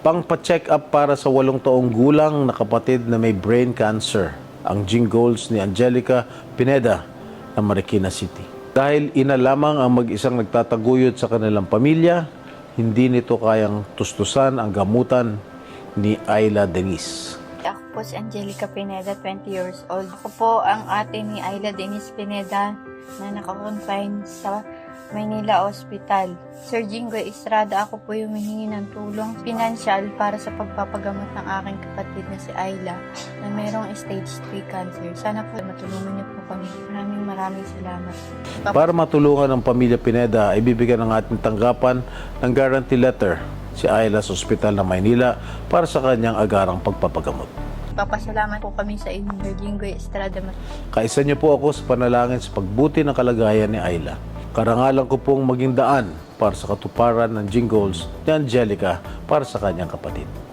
Pang-check up para sa walong taong gulang na kapatid na may brain cancer, ang Jingles ni Angelica Pineda ng Marikina City. Dahil ina lamang ang mag-isang nagtataguyod sa kanilang pamilya, hindi nito kayang tustusan ang gamutan ni Ayla Denise. Ako po si Angelica Pineda, 20 years old. Ako po ang ate ni Ayla Denise Pineda na nakakonfine sa Maynila Hospital. Sir Jingo Estrada, ako po yung humingi ng tulong financial para sa pagpapagamot ng aking kapatid na si Ayla na mayroong stage 3 cancer. Sana po matulungan niyo po kami. Maraming maraming salamat. Para matulungan ang pamilya Pineda, ibibigyan ng ating tanggapan ng guarantee letter si Ayla sa Ospital ng Maynila para sa kanyang agarang pagpapagamot. Papasalamat po kami sa inyo, Jingo Estrada. Kaisa niyo po ako sa panalangin sa pagbuti ng kalagayan ni Ayla. Karangalan ko pong maging daan para sa katuparan ng jingles ni Angelica para sa kanyang kapatid.